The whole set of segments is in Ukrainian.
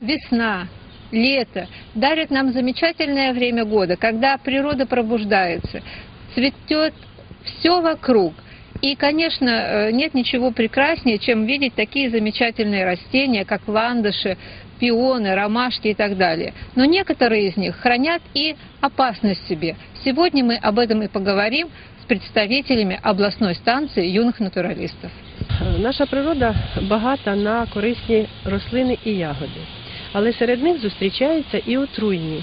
Весна, лето дарят нам замечательное время года, когда природа пробуждается, цветет все вокруг. И, конечно, э, нет ничего прекраснее, чем видеть такие замечательные растения, как ландыши, пионы, ромашки и так далее. Но некоторые из них хранят и опасность себе. Сегодня мы об этом и поговорим с представителями областной станции юных натуралистов. Наша природа багата на корисні рослини і ягоди, але серед них зустрічаються і отруйні.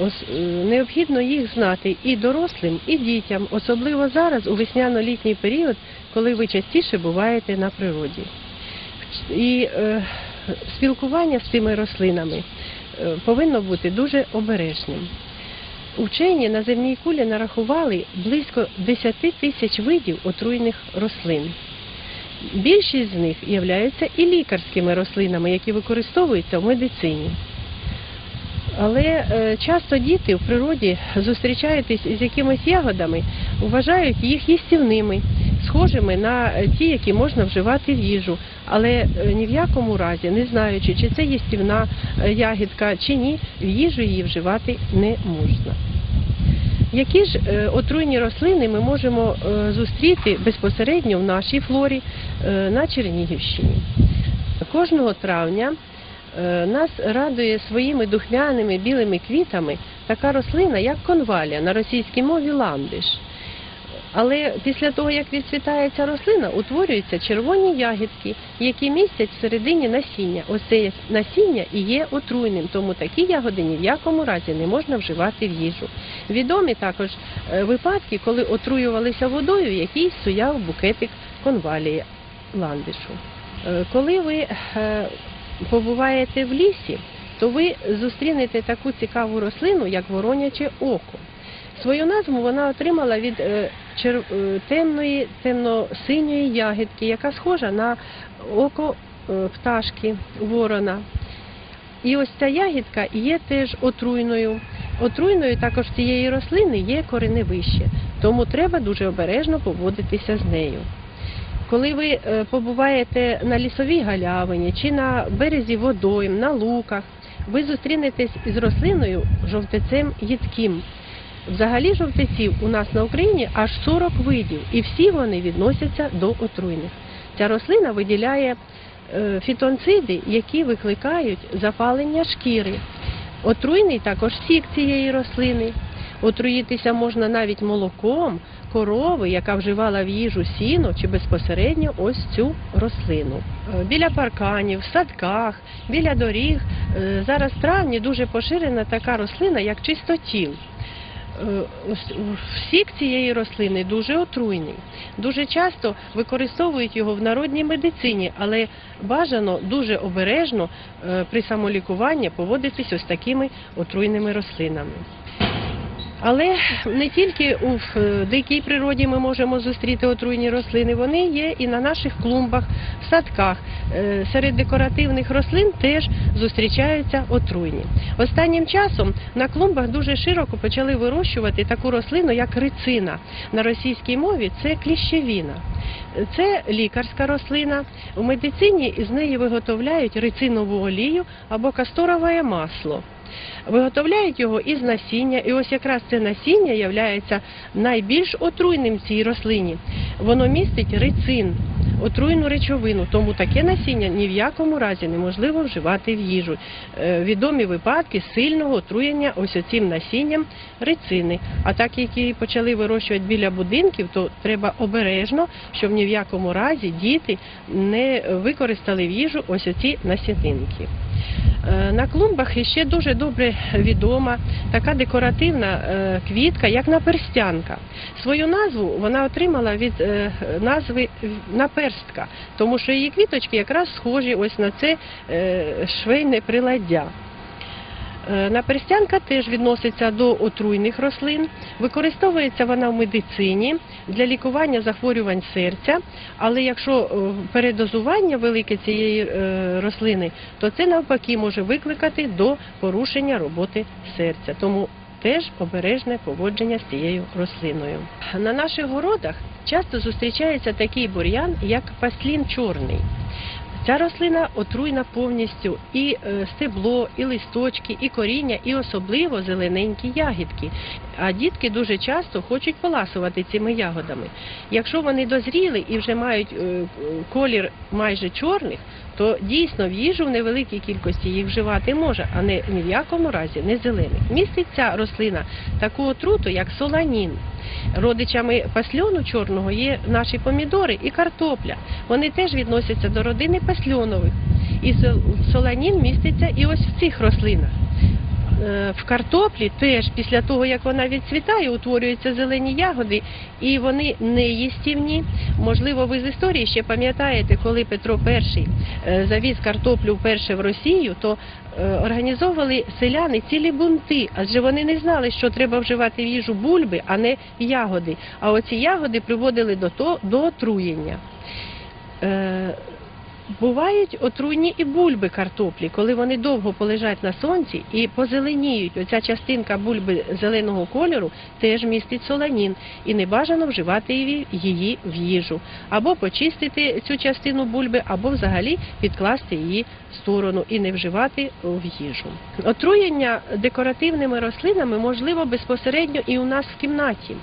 Е, Необхідно їх знати і дорослим, і дітям, особливо зараз, у весняно-літній період, коли ви частіше буваєте на природі. І е, спілкування з цими рослинами е, повинно бути дуже обережним. Учені на земній кулі нарахували близько 10 тисяч видів отруйних рослин. Більшість з них являються і лікарськими рослинами, які використовуються в медицині. Але е, часто діти в природі, зустрічаючись з якимись ягодами, вважають їх їстівними, схожими на ті, які можна вживати в їжу, але е, ні в якому разі, не знаючи, чи це їстівна е, ягідка чи ні, в їжу її вживати не можна. Які ж е, отруйні рослини ми можемо е, зустріти безпосередньо в нашій флорі е, на Чернігівщині? Кожного травня нас радує своїми духмяними білими квітами така рослина, як конвалія, на російській мові ландиш. Але після того, як відцвітає ця рослина, утворюються червоні ягідки, які містять всередині насіння. Ось це насіння і є отруйним, тому такі ягоди ні в якому разі не можна вживати в їжу. Відомі також е, випадки, коли отруювалися водою, який стояв букетик конвалії ландишу. Е, Коли ви е, побуваєте в лісі, то ви зустрінете таку цікаву рослину, як вороняче око. Свою назву вона отримала від темної, темно-синьої ягідки, яка схожа на око е, пташки ворона. І ось ця ягідка є теж отруйною. Отруйною також цієї рослини є кореневище, тому треба дуже обережно поводитися з нею. Коли ви е, побуваєте на лісовій галявині чи на березі водойм, на луках, ви зустрінетесь із рослиною жовтецем їдким. Взагалі жовтеців у нас на Україні аж 40 видів, і всі вони відносяться до отруйних. Ця рослина виділяє е, фітонциди, які викликають запалення шкіри. Отруйний також сік цієї рослини. Отруїтися можна навіть молоком корови, яка вживала в їжу сіно чи безпосередньо ось цю рослину. Е, Біля парканів, в садках, біля доріг е, зараз в травні дуже поширена така рослина, як чистотіл. Е, Сік цієї рослини дуже отруйний. Дуже часто використовують його в народній медицині, але бажано дуже обережно е, при самолікуванні поводитись ось такими отруйними рослинами. Але не тільки у е, дикій природі ми можемо зустріти отруйні рослини, вони є і на наших клумбах, в садках. Е, Серед декоративних рослин теж зустрічаються отруйні. Останнім часом на клумбах дуже широко почали вирощувати таку рослину, як рицина. На російській мові це кліщевіна. Це лікарська рослина. У медицині з неї виготовляють рицинову олію або касторове масло. Виготовляють його із насіння, і ось якраз це насіння є найбільш отруйним цій рослині. Воно містить рицин, отруйну речовину, тому таке насіння ні в якому разі неможливо вживати в їжу. Е, Відомі випадки сильного отруєння ось оцим насінням рицини. А так як її почали вирощувати біля будинків, то треба обережно, щоб ні в якому разі діти не використали в їжу ось оці насінинки. Е, На клумбах ще дуже добре відома така декоративна е, квітка, як наперстянка. Свою назву вона отримала від е, назви наперстка, тому що її квіточки якраз схожі ось на це швейне приладдя. Наперстянка теж відноситься до отруйних рослин. Використовується вона в медицині для лікування захворювань серця, але якщо е, передозування велике цієї е, рослини, то це навпаки може викликати до порушення роботи серця. Тому теж обережне поводження з цією рослиною. На наших городах часто зустрічається такий бур'ян, як паслін чорний. Ця рослина отруйна повністю і е, стебло, і листочки, і коріння, і особливо зелененькі ягідки. А дітки дуже часто хочуть поласувати цими ягодами. Якщо вони дозріли і вже мають е, колір майже чорних, то дійсно в їжу в невеликій кількості їх вживати може, а не ні в якому разі не зелених. Містить ця рослина таку отруту, як соланін. Родичами пасльону чорного є наші помідори і картопля. Вони теж відносяться до родини пасльонових. І соланін міститься і ось в цих рослинах. Е, В картоплі теж після того, як вона відцвітає, утворюються зелені ягоди, і вони не їстівні. Можливо, ви з історії ще пам'ятаєте, коли Петро І е, завіз картоплю вперше в Росію, то е, організовували селяни цілі бунти, адже вони не знали, що треба вживати в їжу бульби, а не ягоди. А оці ягоди приводили до, то, до отруєння. Бувають отруйні і бульби картоплі, коли вони довго полежать на сонці і позеленіють. Оця частинка бульби зеленого кольору теж містить соланін, і не бажано вживати її- в їжу. Або почистити цю частину бульби, або взагалі підкласти її в сторону і не вживати в їжу. Отруєння декоративними рослинами можливо безпосередньо і у нас в кімнаті.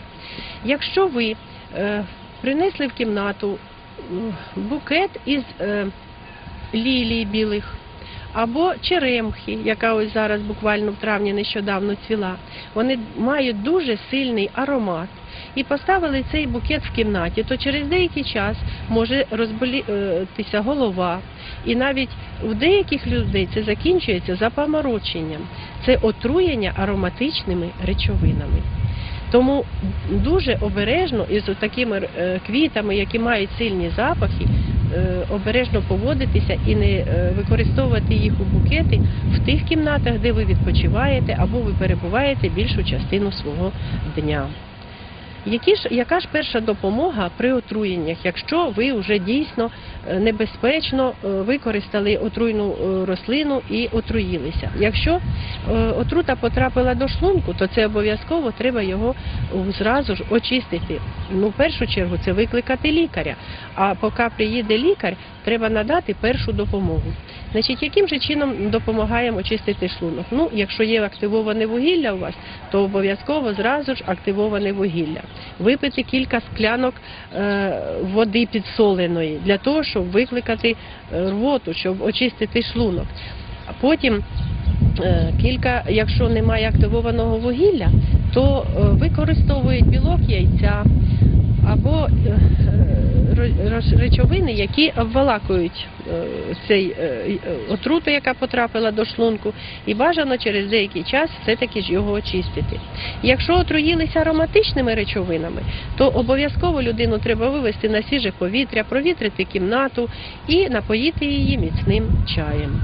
Якщо ви е, принесли в кімнату букет із е, лілій білих або черемхи, яка ось зараз буквально в травні нещодавно цвіла. Вони мають дуже сильний аромат. І поставили цей букет в кімнаті, то через деякий час може розболітися голова. І навіть у деяких людей це закінчується запамороченням. Це отруєння ароматичними речовинами. Тому дуже обережно із такими е, квітами, які мають сильні запахи, е, обережно поводитися і не е, використовувати їх у букети в тих кімнатах, де ви відпочиваєте або ви перебуваєте більшу частину свого дня. Які ж, яка ж перша допомога при отруєннях, якщо ви вже дійсно е, небезпечно е, використали отруйну е, рослину і отруїлися? Якщо отрута потрапила до шлунку, то це обов'язково треба його зразу ж очистити. Ну, в першу чергу це викликати лікаря. А поки приїде лікар, треба надати першу допомогу. Значить, яким же чином допомагаємо очистити шлунок? Ну, якщо є активоване вугілля у вас, то обов'язково зразу ж активоване вугілля. Випити кілька склянок е, води підсоленої для того, щоб викликати е, рвоту, щоб очистити шлунок. А потім е, кілька, якщо немає активованого вугілля, то використовують білок яйця або речовини, які обвалакують е, цей е, е, отруту, яка потрапила до шлунку, і бажано через деякий час все-таки ж його очистити. Якщо отруїлися ароматичними речовинами, то обов'язково людину треба вивести на свіже повітря, провітрити кімнату і напоїти її міцним чаєм.